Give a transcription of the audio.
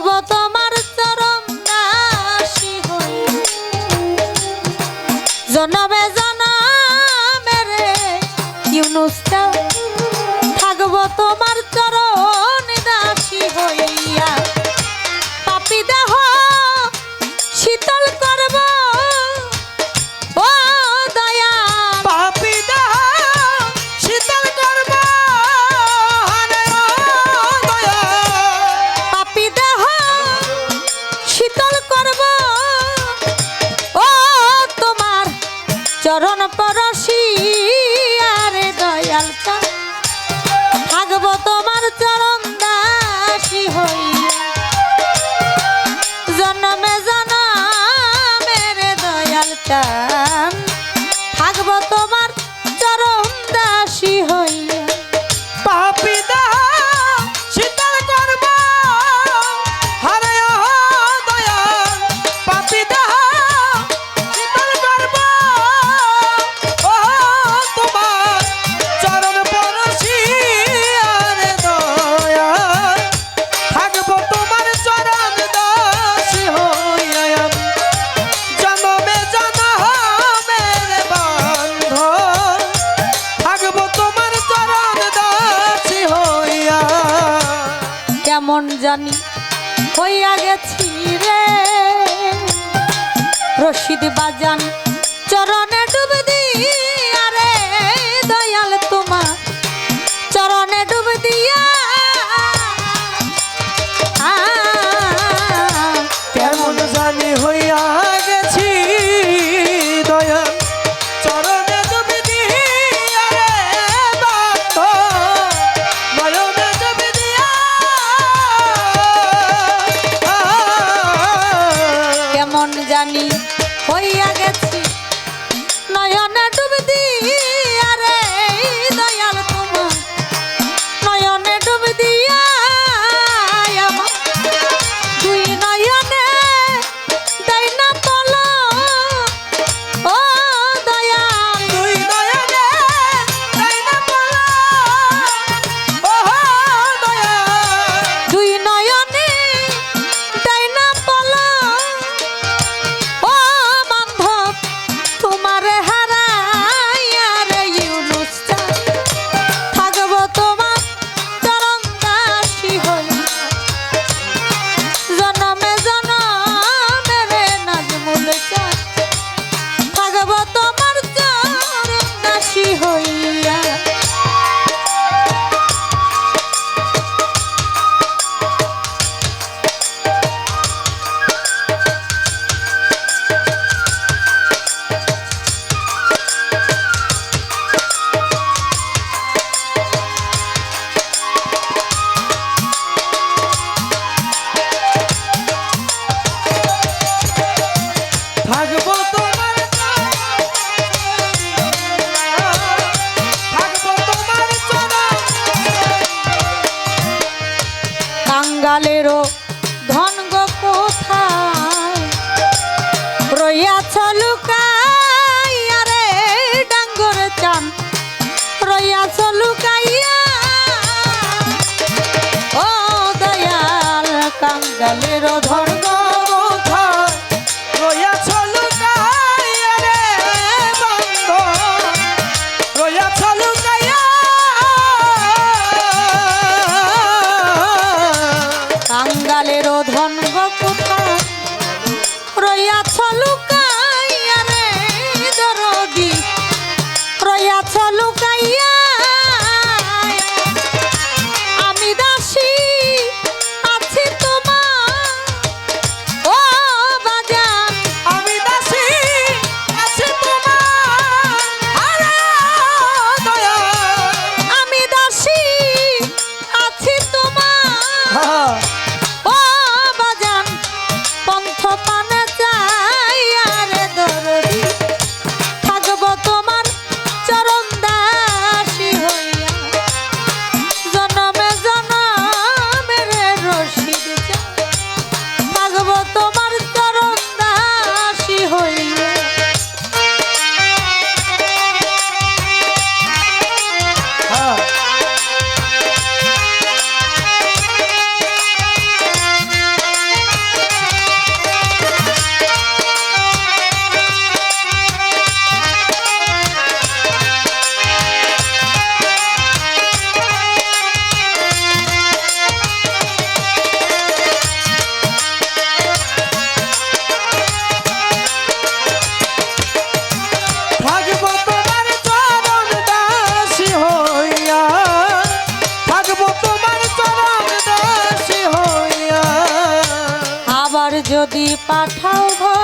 我。জানি হইয়া গেছি রে। রশিদ বাজান চরণে কাঙ্গালেরও ধন গো কোথায়? রইয়াছ লুকাইয়া রে ডাঙ্গর চান। রইয়াছ লুকাইয়া। ও দয়াল কাঙ্গালেরও ধন দয়ালের ধন গোপতা রইয়াছ লুকাইয়া রে দরদি। রইয়াছ লুক 把偷拍